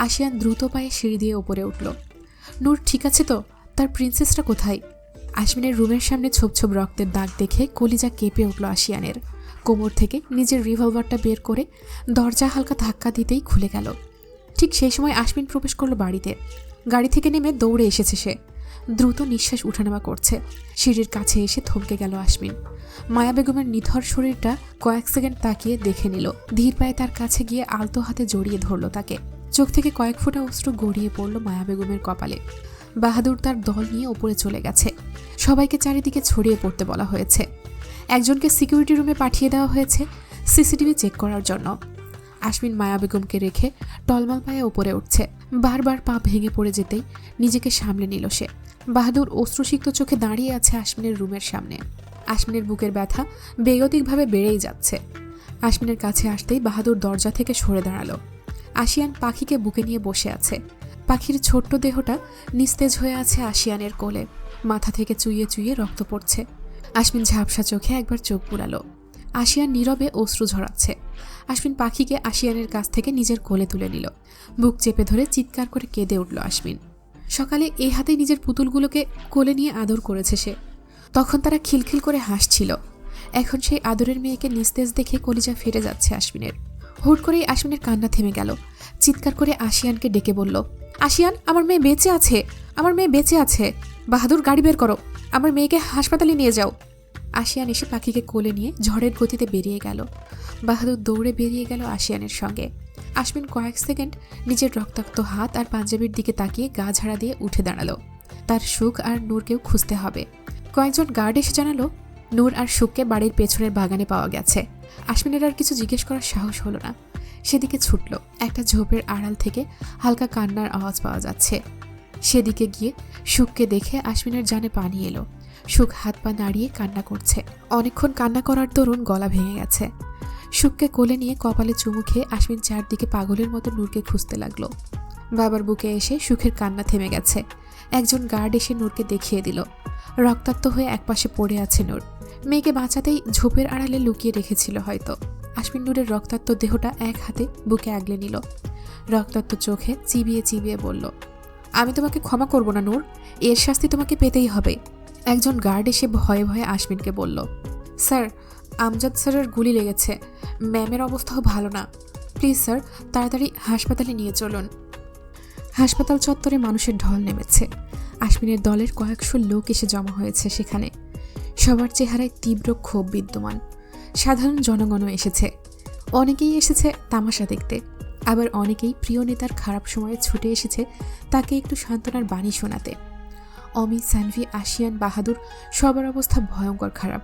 ASEAN দ্রুত পায়ে সিঁড়ি দিয়ে ওপরে উঠল। নূর, ঠিক আছে তো? তার প্রিন্সেসটা কোথায়? আশমিনের রুমের সামনে ছোপ ছোপ রক্তের দাগ দেখে কলিজা কেঁপে উঠল আশিয়ানের কোমর থেকে নিজের রিভলভারটা বের করে দরজা হালকা ধাক্কা দিতেই খুলে গেল। ঠিক সেই সময় আশমিন প্রবেশ করল বাড়িতে। গাড়ি থেকে নেমে দৌড়ে এসেছে সে। দ্রুত নিঃশ্বাস উঠানামা করছে। সিঁড়ির কাছে এসে থমকে গেল আশমিন। মায়া বেগমের নিথর শরীরটা কয়েক সেকেন্ড তাকিয়ে দেখে নিল। ধীর পায়ে তার কাছে গিয়ে আলতো হাতে জড়িয়ে ধরল তাকে। চোখ থেকে কয়েক ফোঁটা অস্ত্র গড়িয়ে পড়ল মায়া বেগমের কপালে। বাহাদুর তার দল নিয়ে ওপরে চলে গেছে। সবাইকে চারিদিকে ছড়িয়ে পড়তে বলা হয়েছে। একজনকে সিকিউরিটি রুমে পাঠিয়ে দেওয়া হয়েছে সিসিটিভি চেক করার জন্য। আশমিন মায়া বেগমকে রেখে টলমল পায়ে ওপরে উঠছে। বারবার পা ভেঙে পড়ে যেতেই নিজেকে সামলে নিল সে। বাহাদুর অশ্রুসিক্ত চোখে দাঁড়িয়ে আছে আশমিনের রুমের সামনে। আশমিনের বুকের ব্যথা বেগতিকভাবে বেড়েই যাচ্ছে। আশমিনের কাছে আসতেই বাহাদুর দরজা থেকে সরে দাঁড়াল। আশিয়ান পাখিকে বুকে নিয়ে বসে আছে। পাখির ছোট্ট দেহটা নিস্তেজ হয়ে আছে আশিয়ানের কোলে। মাথা থেকে চুইয়ে চুইয়ে রক্ত পড়ছে। আশমিন ঝাপসা চোখে একবার চোখ বুলালো। আশিয়ান নীরবে অশ্রু ঝরাচ্ছে। আশমিন পাখিকে আশিয়ানের কাছ থেকে নিজের কোলে তুলে নিল। বুক চেপে ধরে চিৎকার করে কেঁদে উঠল আশমিন। সকালে এই হাতে নিজের পুতুলগুলোকে কোলে নিয়ে আদর করেছে সে। তখন তারা খিলখিল করে হাসছিল। এখন সেই আদরের মেয়েকে নিস্তেজ দেখে কলিজা ফেটে যাচ্ছে আশমিনের। হুট করেই আশমিনের কান্না থেমে গেল। চিৎকার করে আশিয়ানকে ডেকে বলল, আশিয়ান, আমার মেয়ে বেঁচে আছে, আমার মেয়ে বেঁচে আছে। বাহাদুর, গাড়ি বের করো, আমার মেয়েকে হাসপাতালে নিয়ে যাও। আশিয়ান এসে পাখিকে কোলে নিয়ে ঝড়ের গতিতে বেরিয়ে গেল। বাহাদুর দৌড়ে বেরিয়ে গেল আশিয়ানের সঙ্গে। আশমিন কয়েক সেকেন্ড নিজের রক্তাক্ত হাত আর পাঞ্জাবির দিকে তাকিয়ে গা ঝাড়া দিয়ে উঠে দাঁড়াল। তার সুখ আর নূরকেও খুঁজতে হবে। কয়েকজন গার্ড এসে জানালো, নূর আর সুখকে বাড়ির পেছনের বাগানে পাওয়া গেছে। আশমিনের আর কিছু জিজ্ঞেস করার সাহস হলো না। সেদিকে ছুটল, একটা ঝোপের আড়াল থেকে হালকা কান্নার আওয়াজ পাওয়া যাচ্ছে। সেদিকে গিয়ে সুখকে দেখে আশমিনের জানে পানি এলো। সুখ হাত পা নাড়িয়ে কান্না করছে। অনেকক্ষণ কান্না করার দরুন গলা ভেঙে গেছে। সুখকে কোলে নিয়ে কপালে চুমু খেয়ে আশমিন চারদিকে পাগলের মতো নূরকে খুঁজতে লাগল। বাবার বুকে এসে সুখের কান্না থেমে গেছে। একজন গার্ড এসে নূরকে দেখিয়ে দিল। রক্তাক্ত হয়ে একপাশে পড়ে আছে নূর। মেয়েকে বাঁচাতেই ঝোপের আড়ালে লুকিয়ে রেখেছিল হয়তো। আশমিন নূরের রক্তাক্ত দেহটা এক হাতে বুকে আগলে নিল। রক্তাক্ত চোখে চিবিয়ে চিবিয়ে বলল, আমি তোমাকে ক্ষমা করব না, নূর। এর শাস্তি তোমাকে পেতেই হবে। একজন গার্ড এসে ভয়ে ভয়ে আশমিনকে বলল, স্যার, আমজাদ স্যারের গুলি লেগেছে। ম্যামের অবস্থাও ভালো না। প্লিজ স্যার, তাড়াতাড়ি হাসপাতালে নিয়ে চলুন। হাসপাতাল চত্বরে মানুষের ঢল নেমেছে। আশমিনের দলের কয়েকশো লোক এসে জমা হয়েছে সেখানে। সবার চেহারায় তীব্র ক্ষোভ বিদ্যমান। সাধারণ জনগণও এসেছে। অনেকেই এসেছে তামাশা দেখতে। আবার অনেকেই প্রিয় নেতার খারাপ সময়ে ছুটে এসেছে তাকে একটু সান্ত্বনার বাণী শোনাতে। অমিত সানভি আশিয়ান বাহাদুর, সবার অবস্থা ভয়ঙ্কর খারাপ।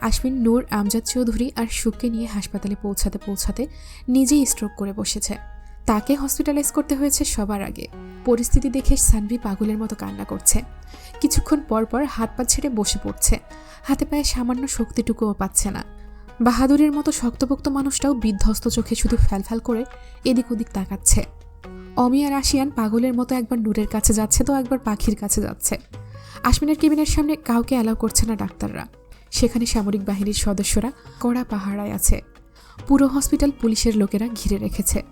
আশমিন নূর, আমজাদ চৌধুরী আর সুখকে নিয়ে হাসপাতালে পৌঁছাতে পৌঁছাতে নিজেই স্ট্রোক করে বসেছে। তাকে হসপিটালাইজ করতে হয়েছে সবার আগে। পরিস্থিতি দেখে সানভি পাগলের মতো কান্না করছে। কিছুক্ষণ পর পর হাত পা ছেড়ে বসে পড়ছে। হাতে পায়ে সামান্য শক্তিটুকুও পাচ্ছে না। বাহাদুরের মতো শক্তপোক্ত মানুষটাও বিধ্বস্ত চোখে শুধু ফ্যালফ্যাল করে এদিক ওদিক তাকাচ্ছে। অমি আর আশিয়ান পাগলের মতো একবার নূরের কাছে যাচ্ছে তো একবার পাখির কাছে যাচ্ছে। আশমিনের কেবিনের সামনে কাউকে অ্যালাউ করছে না ডাক্তাররা। সেখানে সামরিক বাহিনীর সদস্যরা কড়া পাহারায় আছে। পুরো হসপিটাল পুলিশের লোকেরা ঘিরে রেখেছে।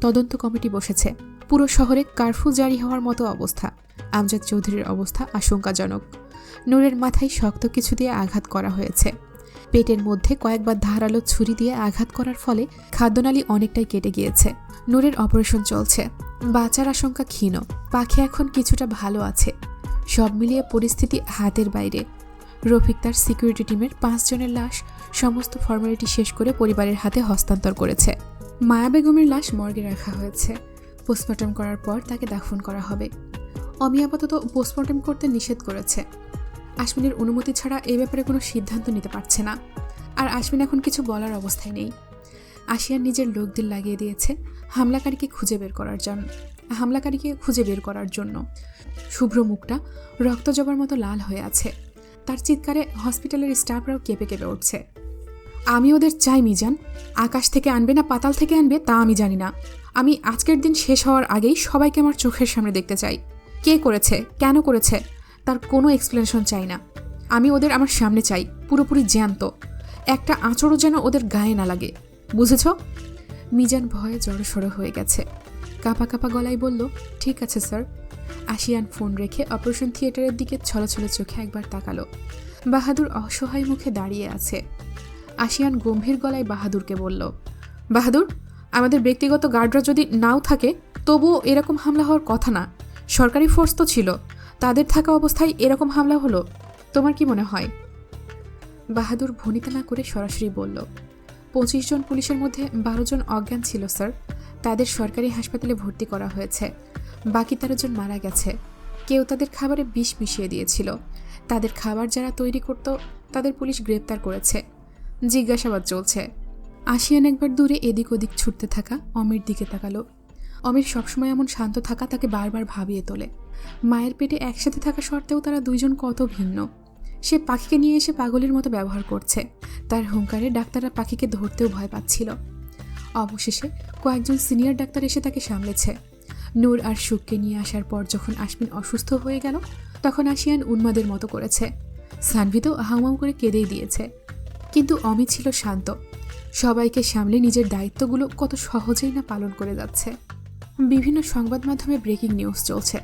তদন্ত কমিটি বসেছে। পুরো শহরে কারফিউ জারি হওয়ার মতো অবস্থা। আমজাদ চৌধুরীর অবস্থা আশঙ্কাজনক। নূরের মাথায় শক্ত কিছু দিয়ে আঘাত করা হয়েছে। পেটের মধ্যে কয়েকবার ধারালো ছুরি দিয়ে আঘাত করার ফলে খাদ্যনালী অনেকটাই কেটে গিয়েছে। নূরের অপারেশন চলছে। বাঁচার আশঙ্কা ক্ষীণ। পাখি এখন কিছুটা ভালো আছে। সব মিলিয়ে পরিস্থিতি হাতের বাইরে। রফিক তার সিকিউরিটি টিমের পাঁচজনের লাশ সমস্ত ফর্মালিটি শেষ করে পরিবারের হাতে হস্তান্তর করেছে। মায়া বেগমের লাশ মর্গে রাখা হয়েছে। পোস্টমর্টম করার পর তাকে দাফন করা হবে। অমি আপাতত পোস্টমর্টম করতে নিষেধ করেছে। আশমিনের অনুমতি ছাড়া এ ব্যাপারে কোনো সিদ্ধান্ত নিতে পারছে না। আর আশমিন এখন কিছু বলার অবস্থায় নেই। আশিয়ার নিজের লোকদের লাগিয়ে দিয়েছে হামলাকারীকে খুঁজে বের করার জন্য হামলাকারীকে খুঁজে বের করার জন্য। শুভ্র মুখটা রক্ত জবার মতো লাল হয়ে আছে। তার চিৎকারে হসপিটালের স্টাফরাও কেঁপে কেঁপে উঠছে। আমি ওদের চাই, মিজান। আকাশ থেকে আনবে না, পাতাল থেকে আনবে, তা আমি জানি না। আমি আজকের দিন শেষ হওয়ার আগেই সবাইকে আমার চোখের সামনে দেখতে চাই। কে করেছে? কেন করেছে? তার কোনো এক্সপ্লেনেশন চাই না। আমি ওদের আমার সামনে চাই, পুরোপুরি জ্যান্ত। একটা আঁচড়ও যেন ওদের গায়ে না লাগে। বুঝেছ? মিজান ভয়ে জড়সড় হয়ে গেছে। কাঁপা কাঁপা গলায় বলল, ঠিক আছে, স্যার। আশিয়ান ফোন রেখে অপারেশন থিয়েটারের দিকে ছলছলে চোখে একবার তাকালো। বাহাদুর অসহায় মুখে দাঁড়িয়ে আছে। আশিয়ান গম্ভীর গলায় বাহাদুরকে বলল, বাহাদুর, আমাদের ব্যক্তিগত গার্ডরা যদি নাও থাকে, তবুও এরকম হামলা হওয়ার কথা না। সরকারি ফোর্স তো ছিল, তাদের থাকা অবস্থায় এরকম হামলা হলো, তোমার কি মনে হয়? বাহাদুর ভনিতা না করে সরাসরি বলল, পঁচিশ জন পুলিশের মধ্যে বারো জন অজ্ঞান ছিল, স্যার। তাদের সরকারি হাসপাতালে ভর্তি করা হয়েছে। বাকি তেরো জন মারা গেছে। কেউ তাদের খাবারে বিষ মিশিয়ে দিয়েছিল। তাদের খাবার যারা তৈরি করত, তাদের পুলিশ গ্রেপ্তার করেছে। জিজ্ঞাসাবাদ চলছে। আসিয়ান একবার দূরে এদিক ওদিক ছুটতে থাকা অমির দিকে তাকালো। অমির সবসময় এমন শান্ত থাকা তাকে বারবার ভাবিয়ে তোলে। মায়ের পেটে একসাথে থাকা সত্ত্বেও তারা দুইজন কত ভিন্ন। সে পাখিকে নিয়ে এসে পাগলের মতো ব্যবহার করছে। তার হুঙ্কারে ডাক্তাররা পাখিকে ধরতেও ভয় পাচ্ছিল। অবশেষে কয়েকজন সিনিয়র ডাক্তার এসে তাকে সামলেছে। নূর আর সুখকে নিয়ে আসার পর যখন আশমিন অসুস্থ হয়ে গেল, তখন আসিয়ান উন্মাদের মতো করেছে। সানভি তো হাউমাউ করে কেঁদেই দিয়েছে। কিন্তু অমি ছিল শান্ত। সবাইকে সামলে নিজের দায়িত্বগুলো কত সহজেই না পালন করে যাচ্ছে। বিভিন্ন সংবাদ মাধ্যমে ব্রেকিং নিউজ চলছে।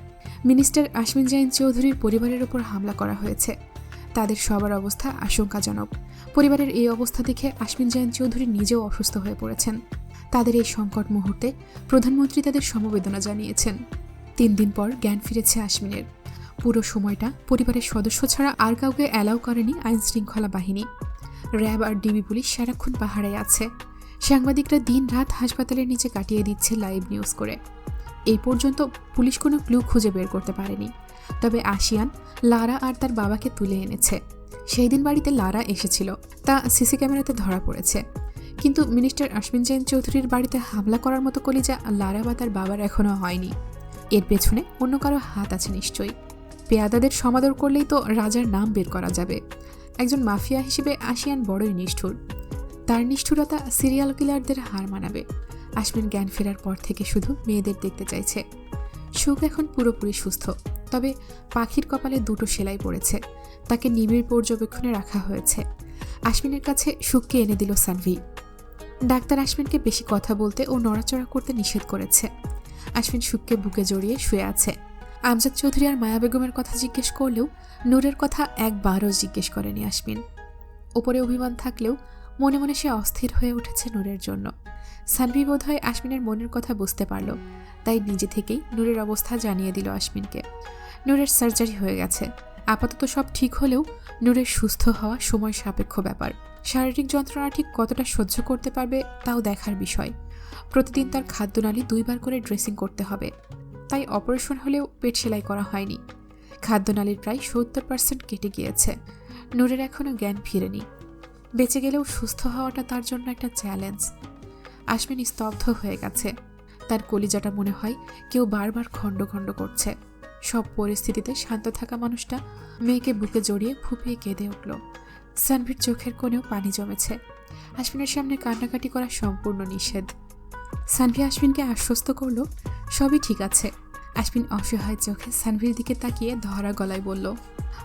মিনিস্টার আশমিন জাইন চৌধুরীর পরিবারের ওপর হামলা করা হয়েছে। তাদের সবার অবস্থা আশঙ্কাজনক। পরিবারের এই অবস্থা দেখে আশমিন জাইন চৌধুরী নিজেও অসুস্থ হয়ে পড়েছেন। তাদের এই সংকট মুহূর্তে প্রধানমন্ত্রী তাদের সমবেদনা জানিয়েছেন। তিন দিন পর জ্ঞান ফিরেছে আশমিনের। পুরো সময়টা পরিবারের সদস্য ছাড়া আর কাউকে অ্যালাউ করেনি আইনশৃঙ্খলা বাহিনী। র্যাব আর ডিবি পুলিশ সারাক্ষণ পাহাড়ে আছে। সাংবাদিকরা দিন রাত হাসপাতালের নিচে কাটিয়ে দিচ্ছে লাইভ নিউজ করে। এই পর্যন্ত পুলিশ কোনো ক্লু খুঁজে বের করতে পারেনি। তবে আশিয়ান লারা আর তার বাবাকে তুলে এনেছে। সেই দিন বাড়িতে লারা এসেছিল। তা সিসি ক্যামেরাতে ধরা পড়েছে। কিন্তু মিনিস্টার আশমিন জৈন চৌধুরীর বাড়িতে হামলা করার মতো কলিজা লারা বা তার বাবার এখনও হয়নি। এর পেছনে অন্য কারও হাত আছে নিশ্চয়ই। পেয়াদাদের সমাদর করলেই তো রাজার নাম বের করা যাবে। একজন মাফিয়া হিসেবে আশিয়ান বড়ই নিষ্ঠুর। তার নিষ্ঠুরতা সিরিয়াল কিলারদের হার মানাবে। আশমিন জ্ঞান ফেরার পর থেকে শুধু মেয়েদের দেখতে চাইছে। সুখ এখন পুরোপুরি সুস্থ, তবে পাখির কপালে দুটো সেলাই পড়েছে। তাকে নিবিড় পর্যবেক্ষণে রাখা হয়েছে। আশমিনের কাছে সুখকে এনে দিল সানভি। ডাক্তার আশমিনকে বেশি কথা বলতে ও নড়াচড়া করতে নিষেধ করেছে। আশমিন সুখকে বুকে জড়িয়ে শুয়ে আছে। আমজাদ চৌধুরী আর মায়া বেগমের কথা জিজ্ঞেস করলেও নূরের কথা একবারও জিজ্ঞেস করেনি আশমিন। ওপরে অভিমান থাকলেও মনে মনে সে অস্থির হয়ে উঠেছে নূরের জন্য। সানভি বোধহয় আশমিনের মনের কথা বুঝতে পারল, তাই নিজে থেকেই নূরের অবস্থা জানিয়ে দিল আশমিনকে। নূরের সার্জারি হয়ে গেছে। আপাতত সব ঠিক হলেও নূরের সুস্থ হওয়া সময় সাপেক্ষ ব্যাপার। শারীরিক যন্ত্রণা ঠিক কতটা সহ্য করতে পারবে তাও দেখার বিষয়। প্রতিদিন তার খাদ্যনালী দুইবার করে ড্রেসিং করতে হবে। তাই অপারেশন হলেও পেট সেলাই করা হয়নি। খাদ্যনালীর প্রায় সত্তর পার্সেন্ট কেটে গিয়েছে। নূরের এখনও জ্ঞান ফিরেনি। বেঁচে গেলেও সুস্থ হওয়াটা তার জন্য একটা চ্যালেঞ্জ আশমিন স্তব্ধ হয়ে গেছে। তার কলিজাটা মনে হয় কেউ বারবার খণ্ড খণ্ড করছে। সব পরিস্থিতিতে শান্ত থাকা মানুষটা মেয়েকে বুকে জড়িয়ে ফুপিয়ে কেঁদে উঠল। সানভির চোখের কোণেও পানি জমেছে। আশমিনের সামনে কান্নাকাটি করা সম্পূর্ণ নিষেধ। সানভি আশ্বিনকে আশ্বস্ত করল, সবই ঠিক আছে। আশমিন অসহায় চোখে সানভির দিকে তাকিয়ে ধরা গলায় বলল,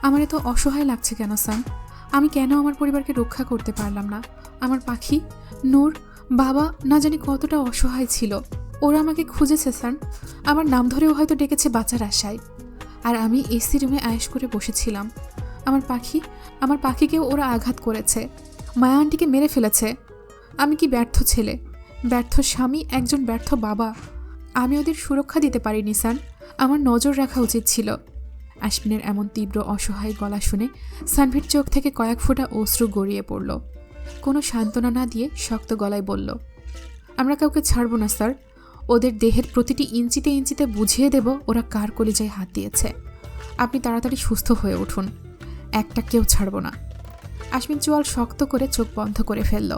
আমার এত অসহায় লাগছে কেন, সান? আমি কেন আমার পরিবারকে রক্ষা করতে পারলাম না? আমার পাখি, নূর, বাবা না জানি কতটা অসহায় ছিল। ওরা আমাকে খুঁজেছে স্যার আমার নাম ধরেও হয়তো ডেকেছে বাঁচার আশায়। আর আমি এসি রুমে আয়েস করে বসেছিলাম। আমার পাখি, আমার পাখিকেও ওরা আঘাত করেছে। মায়া আন্টিকে মেরে ফেলেছে। আমি কি ব্যর্থ ছেলে? ব্যর্থ স্বামী একজন ব্যর্থ বাবা। আমি ওদের সুরক্ষা দিতে পারিনি, স্যার। আমার নজর রাখা উচিত ছিল। আশমিনের এমন তীব্র অসহায় গলা শুনে সানভির চোখ থেকে কয়েক ফোঁটা অশ্রু গড়িয়ে পড়ল। কোনো সান্ত্বনা না দিয়ে শক্ত গলায় বলল, আমরা কাউকে ছাড়ব না, স্যার। ওদের দেহের প্রতিটি ইঞ্চিতে ইঞ্চিতে বুঝিয়ে দেব ওরা কার কলিজায় হাত দিয়েছে। আপনি তাড়াতাড়ি সুস্থ হয়ে উঠুন। একটা কেউ ছাড়ব না। আশমিন চোয়াল শক্ত করে চোখ বন্ধ করে ফেলল।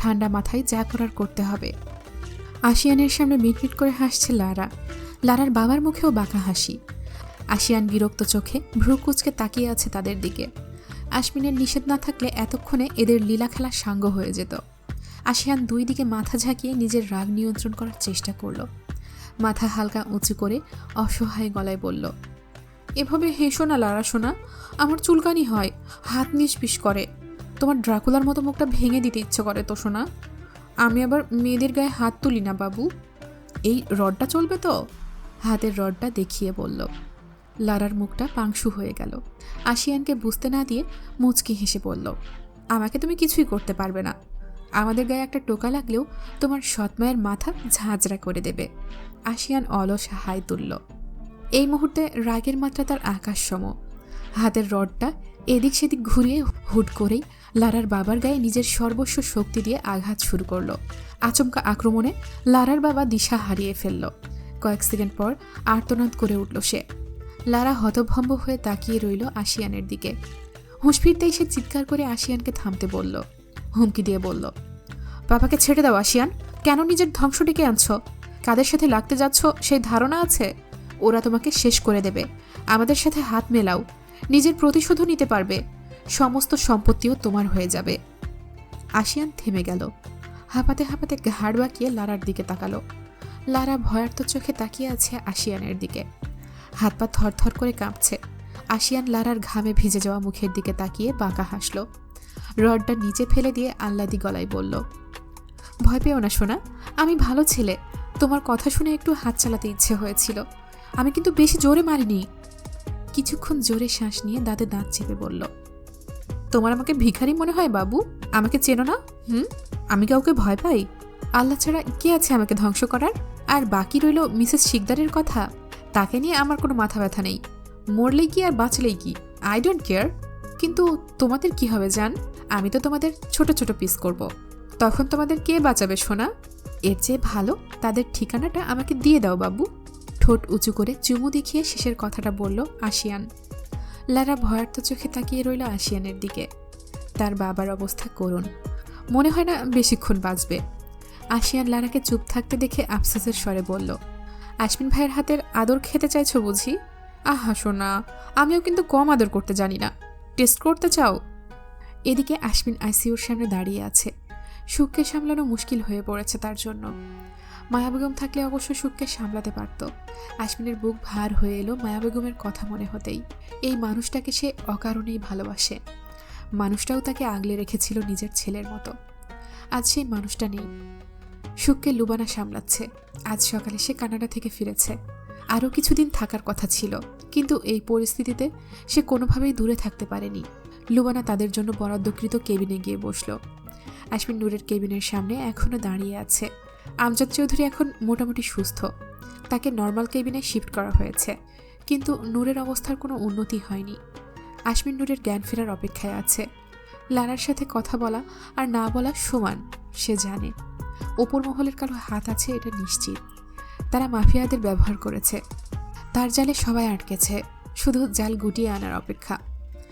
ঠান্ডা মাথায় যা করার করতে হবে। আশিয়ানের সামনে মিটমিট করে হাসছে লারা। লারার বাবার মুখেও বাঁকা হাসি। আশিয়ান বিরক্ত চোখে ভ্রু কুচকে তাকিয়ে আছে তাদের দিকে। আশমিনের নিষেধ না থাকলে এতক্ষণে এদের লীলা খেলা সাঙ্গ হয়ে যেত। আশিয়ান দুই দিকে মাথা ঝাঁকিয়ে নিজের রাগ নিয়ন্ত্রণ করার চেষ্টা করল। মাথা হালকা উঁচু করে অসহায় গলায় বলল, এভাবে হেসো না লারা শোনা আমার চুলকানি হয়, হাত নিষ্পিস করে। তোমার ড্রাকুলার মতো মুখটা ভেঙে দিতে ইচ্ছে করে তো শোনা আমি আবার মেয়েদের গায়ে হাত তুলি না, বাবু। এই রডটা চলবে তো? হাতের রডটা দেখিয়ে বলল। লারার মুখটা পাংশু হয়ে গেল। আশিয়ানকে বুঝতে না দিয়ে মুচকি হেসে বলল, আমাকে তুমি কিছুই করতে পারবে না। আমাদের গায়ে একটা টোকা লাগলেও তোমার সৎমায়ের মাথা ঝাঁঝরা করে দেবে। আশিয়ান অলস হাই তুলল। এই মুহূর্তে রাগের মাত্রা তার আকাশ সম। হাতের রডটা এদিক সেদিক ঘুরিয়ে হুট করেই লারার বাবার গায়ে নিজের সর্বস্ব শক্তি দিয়ে আঘাত শুরু করল। আচমকা আক্রমণে লারার বাবা দিশা হারিয়ে ফেলল। কয়েক সেকেন্ড পর আর্তনাদ করে উঠল সে। লারা হতভম্ব হয়ে তাকিয়ে রইল আশিয়ানের দিকে। হুঁশ ফিরতেই সে চিৎকার করে আশিয়ানকে থামতে বলল। হুমকি দিয়ে বলল, বাবাকে ছেড়ে দাও আশিয়ান কেন নিজের ধ্বংস ডেকে আনছ? কাদের সাথে লাগতে যাচ্ছ? সেই ধারণা আছে? ওরা তোমাকে শেষ করে দেবে। আমাদের সাথে হাত মেলাও। নিজের প্রতিশোধও নিতে পারবে। সমস্ত সম্পত্তিও তোমার হয়ে যাবে। আশিয়ান থেমে গেল। হাঁপাতে হাঁপাতে ঘাড় বাঁকিয়ে লারার দিকে তাকালো। লারা ভয়ার্থ চোখে তাকিয়ে আছে আশিয়ানের দিকে। হাত পা থরথর করে কাঁপছে। আশিয়ান লারার ঘামে ভিজে যাওয়া মুখের দিকে তাকিয়ে বাঁকা হাসলো। রডটা নিচে ফেলে দিয়ে আহ্লাদি গলায় বলল, ভয় পেও না শোনা আমি ভালো ছেলে। তোমার কথা শুনে একটু হাত চালাতে ইচ্ছে হয়েছিল। আমি কিন্তু বেশি জোরে মারিনি। কিছুক্ষণ জোরে শ্বাস নিয়ে দাঁতে দাঁত চেপে বলল তোমার আমাকে ভিখারি মনে হয়, বাবু? আমাকে চেনো না? হুম? আমি কাউকে ভয় পাই? আল্লাহ ছাড়া কে আছে আমাকে ধ্বংস করার? আর বাকি রইল মিসেস শিকদারের কথা। তাকে নিয়ে আমার কোনো মাথা ব্যথা নেই। মরলেই কি আর বাঁচলেই কি? আই ডোন্ট কেয়ার কিন্তু তোমাদের কি হবে, জান? আমি তো তোমাদের ছোট ছোট পিস করব। তখন তোমাদের কে বাঁচাবে, সোনা? এর চেয়ে ভালো, তাদের ঠিকানাটা আমাকে দিয়ে দাও, বাবু। ঠোঁট উঁচু করে চুমু দেখিয়ে শেষের কথাটা বলল আশিয়ান। লারা ভয়ার্ত চোখে তাকিয়ে রইল আশিয়ানের দিকে। তার বাবার অবস্থা করুন মনে হয় না বেশিক্ষণ বাঁচবে। আশিয়ান লারাকে চুপ থাকতে দেখে আফসোসের স্বরে বলল, আশমিন ভাইয়ের হাতের আদর খেতে চাইছো বুঝি? আহা শোনা আমিও কিন্তু কম আদর করতে জানি না। টেস্ট করতে চাও? এদিকে আশমিন আইসিউর সামনে দাঁড়িয়ে আছে। সুখকে সামলানো মুশকিল হয়ে পড়েছে তার জন্য। মায়া বেগম থাকলে অবশ্য সুখকে সামলাতে পারত। আশমিনের বুক ভার হয়ে এলো মায়া বেগমের কথা মনে হতেই। এই মানুষটাকে সে অকারণেই ভালোবাসে। মানুষটাও তাকে আগলে রেখেছিল নিজের ছেলের মতো। আজ সেই মানুষটা নেই। সুখকে লুবানা সামলাচ্ছে। আজ সকালে সে কানাডা থেকে ফিরেছে। আরও কিছুদিন থাকার কথা ছিল, কিন্তু এই পরিস্থিতিতে সে কোনোভাবেই দূরে থাকতে পারেনি। লুবানা তাদের জন্য বরাদ্দকৃত কেবিনে গিয়ে বসল। আশমিন নূরের কেবিনের সামনে এখনও দাঁড়িয়ে আছে। আমজাদ চৌধুরী এখন মোটামুটি সুস্থ। তাকে নর্মাল কেবিনে শিফট করা হয়েছে। কিন্তু নূরের অবস্থার কোনো উন্নতি হয়নি। আশমিন নূরের জ্ঞান ফেরার অপেক্ষায় আছে। লারার সাথে কথা বলা আর না বলা সমান, সে জানে। ওপর মহলের কারও হাত আছে, এটা নিশ্চিত। তারা মাফিয়াদের ব্যবহার করেছে। তার জালে সবাই আটকেছে। শুধু জাল গুটিয়ে আনার অপেক্ষা।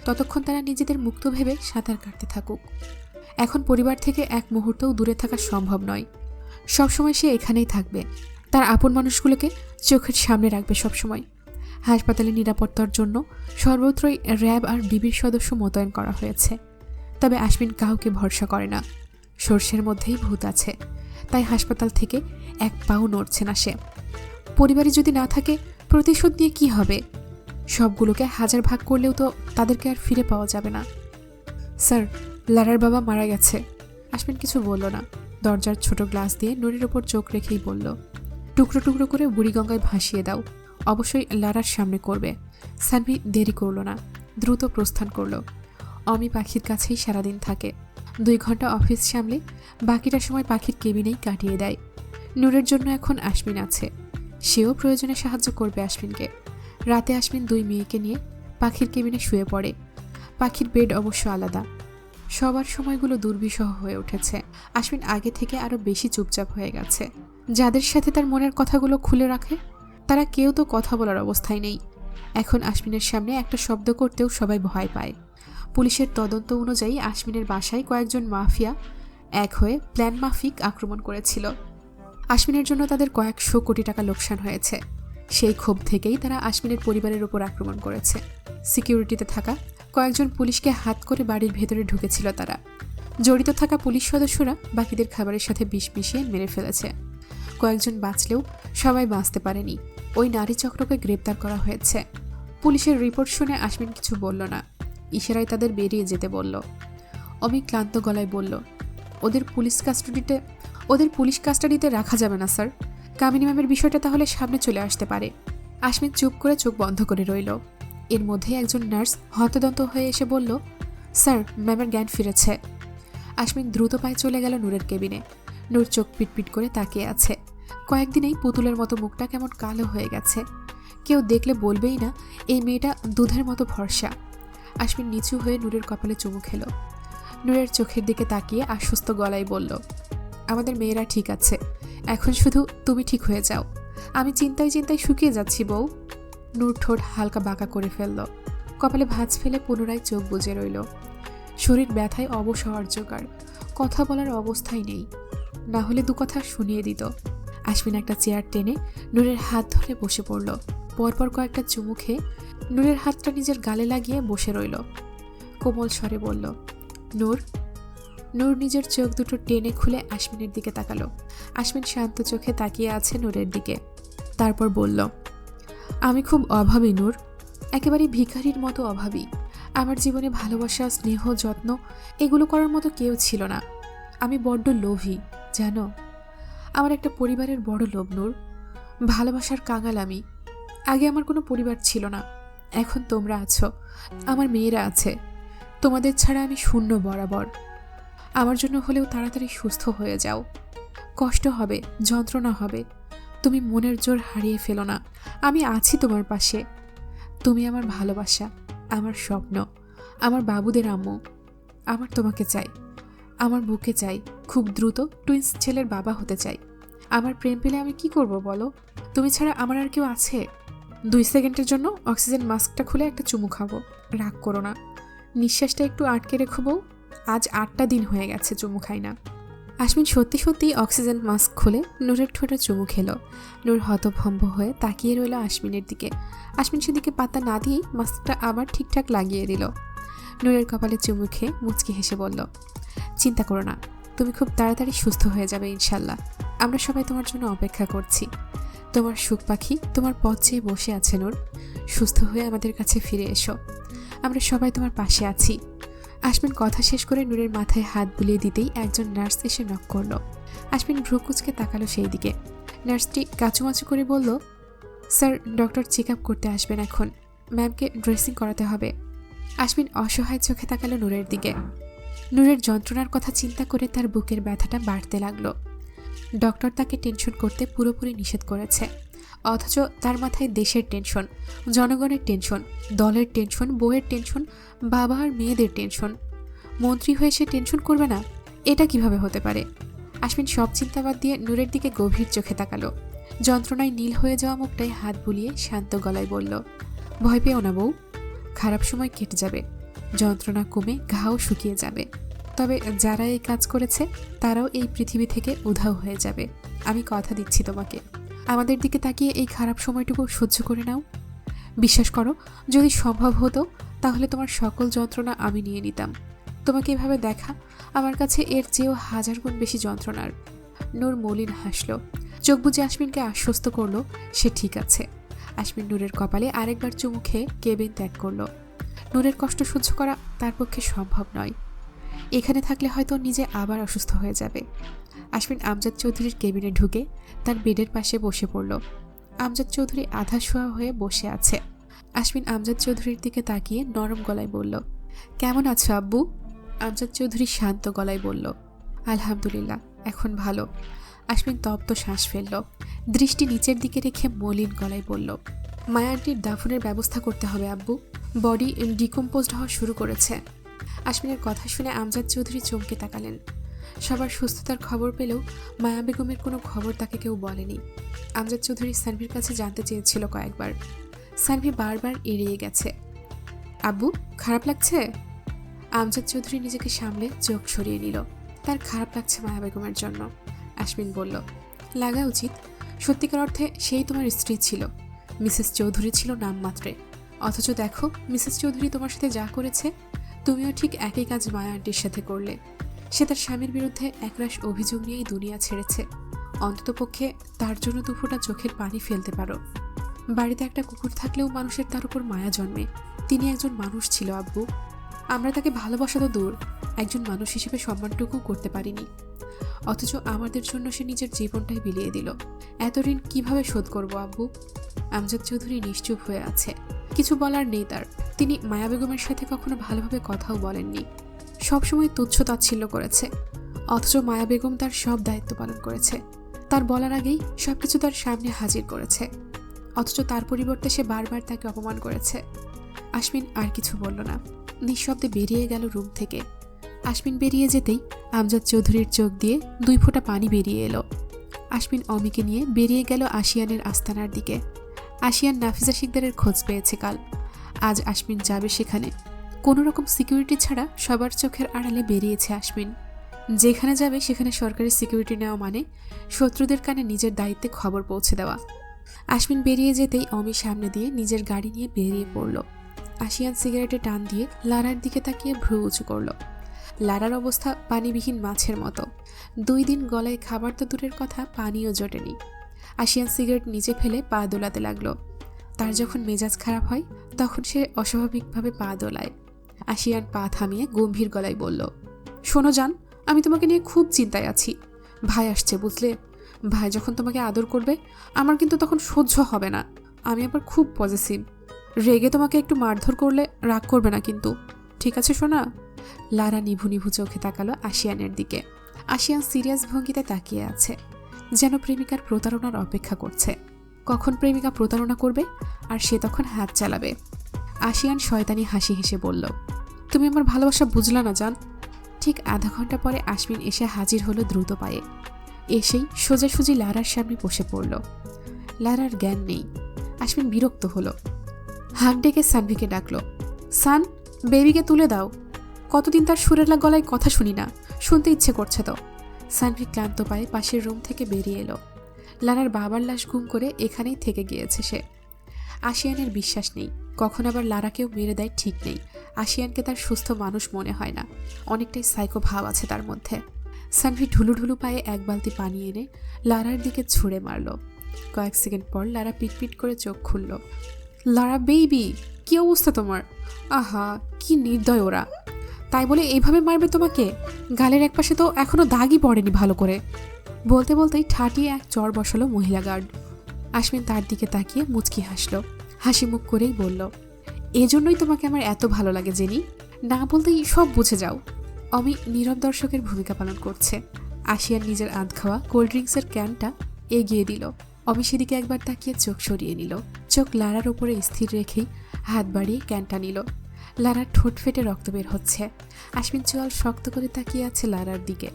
ততক্ষণ তারা নিজেদের মুক্ত ভেবে সাঁতার কাটতে থাকুক। এখন পরিবার থেকে এক মুহূর্তও দূরে থাকা সম্ভব নয়। সবসময় সে এখানেই থাকবে। তার আপন মানুষগুলোকে চোখের সামনে রাখবে সবসময়। হাসপাতালে নিরাপত্তার জন্য সর্বত্রই র্যাব আর ডিবির সদস্য মোতায়েন করা হয়েছে। তবে আশমিন কাউকে ভরসা করে না। সর্ষের মধ্যেই ভূত আছে। তাই হাসপাতাল থেকে এক পাও নড়ছে না সে। পরিবারে যদি না থাকে, প্রতিশোধ নিয়ে কি হবে? সবগুলোকে হাজার ভাগ করলেও তো তাদেরকে আর ফিরে পাওয়া যাবে না। স্যার, লারার বাবা মারা গেছে। আশমিন কিছু বলল না। দরজার ছোট গ্লাস দিয়ে নুরির ওপর চোখ রেখেই বলল, টুকরো টুকরো করে বুড়িগঙ্গায় ভাসিয়ে দাও, অবশ্যই লারার সামনে করবে। সানভি দেরি করল না, দ্রুত প্রস্থান করল। অমি পাখির কাছেই সারাদিন থাকে। দুই ঘণ্টা অফিস সামলে বাকিটা সময় পাখির কেবিনেই কাটিয়ে দেয়। নূরের জন্য এখন আশমিন আছে। সেও প্রয়োজনে সাহায্য করবে আশমিনকে। রাতে আশমিন দুই মেয়েকে নিয়ে পাখির কেবিনে শুয়ে পড়ে। পাখির বেড অবশ্য আলাদা। সবার সময়গুলো দুর্বিষহ হয়ে উঠেছে। আশমিন আগে থেকে আরও বেশি চুপচাপ হয়ে গেছে। যাদের সাথে তার মনের কথাগুলো খুলে রাখে, তারা কেউ তো কথা বলার অবস্থায় নেই। এখন আশমিনের সামনে একটা শব্দ করতেও সবাই ভয় পায়। পুলিশের তদন্ত অনুযায়ী আশ্বিনের বাসায় কয়েকজন মাফিয়া এক হয়ে প্ল্যান মাফিক আক্রমণ করেছিল। আশমিনের জন্য তাদের কয়েকশো কোটি টাকা লোকসান হয়েছে। সেই ক্ষোভ থেকেই তারা আশমিনের পরিবারের ওপর আক্রমণ করেছে। সিকিউরিটিতে থাকা কয়েকজন পুলিশকে হাত করে বাড়ির ভেতরে ঢুকেছিল তারা। জড়িত থাকা পুলিশ সদস্যরা বাকিদের খাবারের সাথে বিষ মিশিয়ে মেরে ফেলেছে। কয়েকজন বাঁচলেও সবাই বাঁচতে পারেনি। ওই নারী চক্রকে গ্রেপ্তার করা হয়েছে। পুলিশের রিপোর্ট শুনে আশমিন কিছু বলল না। ইশারায় তাদের বেরিয়ে যেতে বলল। অমি ক্লান্ত গলায় বলল, ওদের পুলিশ কাস্টাডিতে, ওদের পুলিশ কাস্টাডিতে রাখা যাবে না, স্যার। কামিনী ম্যামের বিষয়টা তাহলে সামনে চলে আসতে পারে। আশমিন চুপ করে চোখ বন্ধ করে রইল। এর মধ্যে একজন নার্স হতদন্ত হয়ে এসে বলল, স্যার, ম্যামের জ্ঞান ফিরেছে। আশমিন দ্রুত পায়ে চলে গেল নূরের কেবিনে। নূর চোখ পিটপিট করে তাকিয়ে আছে। কয়েকদিনেই পুতুলের মতো মুখটা কেমন কালো হয়ে গেছে। কেউ দেখলে বলবেই না, এই মেয়েটা দুধের মতো ভরসা আশমিন নিচু হয়ে নূরের কপালে চুমু খেলো। নূরের চোখের দিকে তাকিয়ে আশ্বস্ত গলায় বলল, আমাদের মেয়েরা ঠিক আছে। এখন শুধু তুমি ঠিক হয়ে যাও। আমি চিন্তায় চিন্তায় শুকিয়ে যাচ্ছি, বউ। নূর ঠোঁট হালকা বাঁকা করে ফেলল। কপালে ভাঁজ ফেলে পুনরায় চোখ বুজে রইল। শরীর ব্যথায় অবশ হওয়ার জোগাড়। কথা বলার অবস্থাই নেই। না হলে দু কথা শুনিয়ে দিত। আশমিন একটা চেয়ার টেনে নূরের হাত ধরে বসে পড়ল। পরপর কয়েকটা চুমু খেয়ে নূরের হাতটা নিজের গালে লাগিয়ে বসে রইল। কোমল স্বরে বলল, নূর। নূর নিজের চোখ দুটো টেনে খুলে আশমিনের দিকে তাকালো। আশমিন শান্ত চোখে তাকিয়ে আছে নূরের দিকে। তারপর বলল আমি খুব অভাবী, নূর। একেবারে ভিখারির মতো অভাবী। আমার জীবনে ভালোবাসা, স্নেহ, যত্ন এগুলো করার মতো কেউ ছিল না। আমি বড্ড লোভী, জানো? আমার একটা পরিবারের বড় লোভ, নূর। ভালোবাসার কাঙাল আমি। আগে আমার কোনো পরিবার ছিল না। এখন তোমরা আছো। আমার মেয়েরা আছে। তোমাদের ছাড়া আমি শূন্য বরাবর। আমার জন্য হলেও তাড়াতাড়ি সুস্থ হয়ে যাও। কষ্ট হবে, যন্ত্রণা হবে। তুমি মনের জোর হারিয়ে ফেলো না। আমি আছি তোমার পাশে। তুমি আমার ভালোবাসা, আমার স্বপ্ন, আমার বাবুদের আম্মু। আমার তোমাকে চাই। আমার বুকে চাই। খুব দ্রুত টুইন্স ছেলের বাবা হতে চাই। আমার প্রেম পেলে আমি কি করব বলো? তুমি ছাড়া আমার আর কেউ আছে? দুই সেকেন্ডের জন্য অক্সিজেন মাস্কটা খুলে একটা চুমু খাব। রাগ করো না। নিঃশ্বাসটা একটু আটকে রেখো বউ। আজ আটটা দিন হয়ে গেছে চুমু খাই না। আশমিন সত্যি সত্যি অক্সিজেন মাস্ক খুলে নূরের ঠোঁটে চুমু খেলো। নূর হতভম্ব হয়ে তাকিয়ে রইল আশমিনের দিকে। আশমিন সেদিকে পাতা না দিয়েই মাস্কটা আবার ঠিকঠাক লাগিয়ে দিল। নূরের কপালে চুমু খেয়ে মুচকি হেসে বলল, চিন্তা করো না, তুমি খুব তাড়াতাড়ি সুস্থ হয়ে যাবে ইনশাল্লাহ। আমরা সবাই তোমার জন্য অপেক্ষা করছি। তোমার সুখ পাখি তোমার পথ চেয়ে বসে আছে নূর। সুস্থ হয়ে আমাদের কাছে ফিরে এসো। আমরা সবাই তোমার পাশে আছি। আশমিন কথা শেষ করে নূরের মাথায় হাত বুলিয়ে দিতেই একজন নার্স এসে নক করল। আশমিন ভ্রুকুচকে তাকালো সেই দিকে। নার্সটি কাচুমাচু করে বলল, স্যার, ডক্টর চেক আপ করতে আসবেন এখন। ম্যামকে ড্রেসিং করাতে হবে। আশমিন অসহায় চোখে তাকালো নূরের দিকে। নূরের যন্ত্রণার কথা চিন্তা করে তার বুকের ব্যথাটা বাড়তে লাগল। ডক্টর তাকে টেনশন করতে পুরোপুরি নিষেধ করেছে। অথচ তার মাথায় দেশের টেনশন জনগণের টেনশন দলের টেনশন বউয়ের টেনশন বাবা আর মেয়েদের টেনশন মন্ত্রী হয়ে সে টেনশন করবে না? এটা কীভাবে হতে পারে? আশমিন সব চিন্তাবাদ দিয়ে নূরের দিকে গভীর চোখে তাকালো। যন্ত্রণায় নীল হয়ে যাওয়া মুখটায় হাত বুলিয়ে শান্ত গলায় বলল, ভয় পেও না বউ, খারাপ সময় কেটে যাবে। যন্ত্রণা কমে ঘাও শুকিয়ে যাবে। তবে যারা এই কাজ করেছে, তারাও এই পৃথিবী থেকে উধাও হয়ে যাবে। আমি কথা দিচ্ছি তোমাকে। আমাদের দিকে তাকিয়ে এই খারাপ সময়টুকু সহ্য করে নাও। বিশ্বাস করো, যদি সম্ভব হতো, তাহলে তোমার সকল যন্ত্রণা আমি নিয়ে নিতাম। তোমাকে এভাবে দেখা আমার কাছে এর চেয়েও হাজার গুণ বেশি যন্ত্রণার। নূর মলিন হাসল। চোখ বুঝে আশমিনকে আশ্বস্ত করল, সে ঠিক আছে। আশমিন নূরের কপালে আরেকবার চুমু খেয়ে কেবিন ত্যাগ করল। নূরের কষ্ট সহ্য করা তার পক্ষে সম্ভব নয়। এখানে থাকলে হয়তো নিজে আবার অসুস্থ হয়ে যাবে। আশমিন আমজাদ চৌধুরীর কেবিনে ঢুকে তার বেডের পাশে বসে পড়ল। আমজাদ চৌধুরী আধা শোয়া হয়ে বসে আছে। আশমিন আমজাদ চৌধুরীর দিকে তাকিয়ে নরম গলায় বলল, কেমন আছো আব্বু? আমজাদ চৌধুরী শান্ত গলায় বলল, আলহামদুলিল্লাহ, এখন ভালো। আশমিন তপ্ত শ্বাস ফেলল, দৃষ্টি নিচের দিকে রেখে মলিন গলায় বলল, মায়া আন্টির দাফনের ব্যবস্থা করতে হবে আব্বু। বডি ডিকম্পোজড হওয়া শুরু করেছে। আশমিনের কথা শুনে আমজাদ চৌধুরী চমকে তাকালেন। সবার সুস্থতার খবর পেলেও মায়া বেগমের কোনো খবর তাকে কেউ বলেনি। আমজাদ চৌধুরী সানভির কাছে জানতে চেয়েছিল কয়েকবার। সানভি বারবার এড়িয়ে গেছে। আব্বু, খারাপ লাগছে? আমজাদ চৌধুরী নিজেকে সামলে চোখ সরিয়ে নিল। তার খারাপ লাগছে মায়া বেগমের জন্য, আশমিন বলল। লাগা উচিত। সত্যিকার অর্থে সেই তোমার স্ত্রী ছিল। মিসেস চৌধুরী ছিল নামমাত্রে। অথচ দেখো, মিসেস চৌধুরী তোমার সাথে যা করেছে, তুমিও ঠিক একই কাজ মায়া আন্টির সাথে করলে। সে তার স্বামীর বিরুদ্ধে একরাশ অভিযোগ নিয়েই দুনিয়া ছেড়েছে। অন্ততপক্ষে তার জন্য দুফোটা চোখের পানি ফেলতে পারো। বাড়িতে একটা কুকুর থাকলেও মানুষের তার উপর মায়া জন্মে। তিনি একজন মানুষ ছিল, আব্বু। আমরা তাকে ভালোবাসা তো দূর, একজন মানুষ হিসেবে সম্মানটুকু করতে পারিনি। অথচ আমাদের জন্য সে নিজের জীবনটাই বিলিয়ে দিল। এত ঋণ কীভাবে শোধ করব, আব্বু? আমজাদ চৌধুরী নিশ্চুপ হয়ে আছে। কিছু বলার নেই তার। তিনি মায়া বেগমের সাথে কখনো ভালোভাবে কথাও বলেননি। সবসময় তুচ্ছ তাচ্ছিল্য করেছে। অথচ মায়া বেগম তার সব দায়িত্ব পালন করেছে। তার বলার আগেই সবকিছু তার সামনে হাজির করেছে। অথচ তার পরিবর্তে সে বারবার তাকে অপমান করেছে। আশমিন আর কিছু বলল না। নিঃশব্দে বেরিয়ে গেল রুম থেকে। আশমিন বেরিয়ে যেতেই আমজাদ চৌধুরীর চোখ দিয়ে দুই ফোঁটা পানি বেরিয়ে এলো। আশমিন অমিকে নিয়ে বেরিয়ে গেল আশিয়ানের আস্তানার দিকে। আশিয়ান নাফিজা শিকদারের খোঁজ পেয়েছে কাল। আজ আশমিন যাবে সেখানে। কোনো রকম সিকিউরিটি ছাড়া সবার চোখের আড়ালে বেরিয়েছে আশমিন। যেখানে যাবে সেখানে সরকারি সিকিউরিটি নেওয়া মানে শত্রুদের কানে নিজের দায়িত্বে খবর পৌঁছে দেওয়া। আশমিন বেরিয়ে যেতেই অমি সামনে দিয়ে নিজের গাড়ি নিয়ে বেরিয়ে পড়ল। আশিয়ান সিগারেটে টান দিয়ে লারার দিকে তাকিয়ে ভ্রু উঁচু করল। লারার অবস্থা পানিবিহীন মাছের মতো। দুই দিন গলায় খাবার তো দূরের কথা, পানিও জোটেনি। আশিয়ান সিগারেট নিচে ফেলে পা দোলাতে লাগল। তার যখন মেজাজ খারাপ হয়, তখন সে অস্বাভাবিকভাবে পা দোলায়। আশিয়ান পা থামিয়ে গম্ভীর গলায় বলল, শোনো যান আমি তোমাকে নিয়ে খুব চিন্তায় আছি। ভাই আসছে, বুঝলে? ভাই যখন তোমাকে আদর করবে, আমার কিন্তু তখন সহ্য হবে না। আমি আবার খুব পজিটিভ রেগে তোমাকে একটু মারধর করলে রাগ করবে না কিন্তু। ঠিক আছে শোনা লারা নিভু নিভু চোখে তাকালো আশিয়ানের দিকে। আশিয়ান সিরিয়াস ভঙ্গিতে তাকিয়ে আছে, যেন প্রেমিকার প্রতারণার অপেক্ষা করছে। কখন প্রেমিকা প্রতারণা করবে, আর সে তখন হাত চালাবে? আশিয়ান শয়তানি হাসি হেসে বলল তুমি আমার ভালোবাসা বুঝলা না, জান। ঠিক আধা ঘণ্টা পরে আশমিন এসে হাজির হলো দ্রুত পায়ে। এসেই সোজাসুজি লারার সামনে বসে পড়ল। লারার জ্ঞান নেই। আশমিন বিরক্ত হলো। হাঁক ডেকে সানভিকে ডাকলো। সান, বেবিকে তুলে দাও। কতদিন তার সুরেলা গলায় কথা শুনি না। শুনতে ইচ্ছে করছে তো। সানভি ক্লান্ত পায়ে পাশের রুম থেকে বেরিয়ে এলো। লারার বাবার লাশ গুম করে এখানেই থেকে গিয়েছে সে। আশিয়ানের বিশ্বাস নেই। কখন আবার লারাকেও মেরে দেয় ঠিক নেই। আশিয়ানকে তার সুস্থ মানুষ মনে হয় না। অনেকটাই সাইকো ভাব আছে তার মধ্যে। সানভি ঢুলু ঢুলু পায়ে এক বালতি পানি এনে লারার দিকে ছুঁড়ে মারল। কয়েক সেকেন্ড পর লারা পিটপিট করে চোখ খুলল। লারা বেবি, কি অবস্থা তোমার? আহা, কি নির্দয় ওরা। তাই বলে এইভাবে মারবে তোমাকে? গালের একপাশে তো এখনও দাগই পড়েনি ভালো করে। বলতে বলতেই ঠাটিয়ে এক চর বসালো মহিলা গার্ড। আশমিন তার দিকে তাকিয়ে মুচকি হাসলো। হাসি মুখ করেই বলল এজন্যই তোমাকে আমার এত ভালো লাগে, জেনি। না বলতেই সব বুঝে যাও। অমি নীরব দর্শকের ভূমিকা পালন করছে। আশিয়ার নিজের আধ খাওয়া কোল্ড ড্রিঙ্কসের ক্যানটা এগিয়ে দিল। অমি সেদিকে একবার তাকিয়ে চোখ সরিয়ে নিল। চোখ লারার ওপরে স্থির রেখেই হাত বাড়িয়ে ক্যানটা নিল। লারার ঠোঁট ফেটে রক্ত বের হচ্ছে। আশমিন চোয়াল শক্ত করে তাকিয়ে আছে লারার দিকে।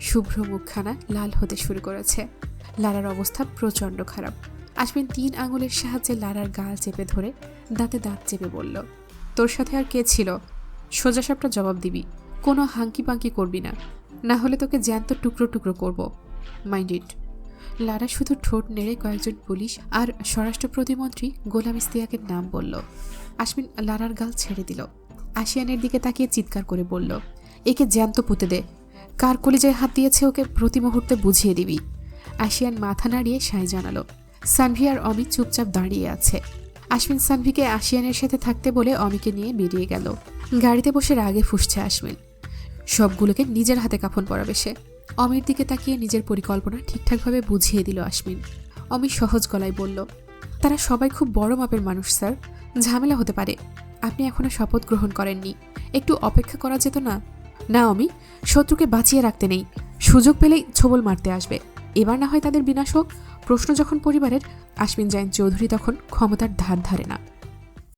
শুভ্র মুখখানা লাল হতে শুরু করেছে। লারার অবস্থা প্রচণ্ড খারাপ। আশমিন তিন আঙুলের সাহায্যে লারার গাল চেপে ধরে দাঁতে দাঁত চেপে বলল, তোর সাথে আর কে ছিল? সোজা সবটা জবাব দিবি। কোনো হাঙ্কি পাঙ্কি করবি না। না হলে তোকে জ্যান্ত টুকরো টুকরো করব। Mind it. লারা শুধু ঠোঁট নেড়ে কয়েকজন পুলিশ আর স্বরাষ্ট্র প্রতিমন্ত্রী গোলাম ইস্তিয়াকের নাম বলল। আশমিন লারার গাল ছেড়ে দিল। আশিয়ানের দিকে তাকিয়ে চিৎকার করে বলল, একে জ্যান্ত পুঁতে দে। কার কলিজায় হাত দিয়েছে ওকে প্রতি মুহূর্তে বুঝিয়ে দিবি। আশিয়ান মাথা নাড়িয়ে সাই জানালো সানভি আর অমিত চুপচাপ দাঁড়িয়ে আছে। আশমিন সানভিকে আশিয়ানের সাথে থাকতে বলে অমিকে নিয়ে বেরিয়ে গেল। গাড়িতে বসে রাগে ফুসছে আশমিন। সবগুলোকে নিজের হাতে কাফন পরাবে সে। অমির দিকে তাকিয়ে নিজের পরিকল্পনা ঠিকঠাকভাবে বুঝিয়ে দিল আশমিন। অমি সহজ গলায় বলল, তারা সবাই খুব বড় মাপের মানুষ, স্যার। ঝামেলা হতে পারে। আপনি এখনও শপথ গ্রহণ করেননি। একটু অপেক্ষা করা যেত না? না অমি শত্রুকে বাঁচিয়ে রাখতে নেই। সুযোগ পেলেই ছোবল মারতে আসবে। এবার না হয় তাদের বিনাশ হোক। প্রশ্ন যখন পরিবারের আশ্বিন জাইন চৌধুরী তখন ক্ষমতার ধার ধারে না।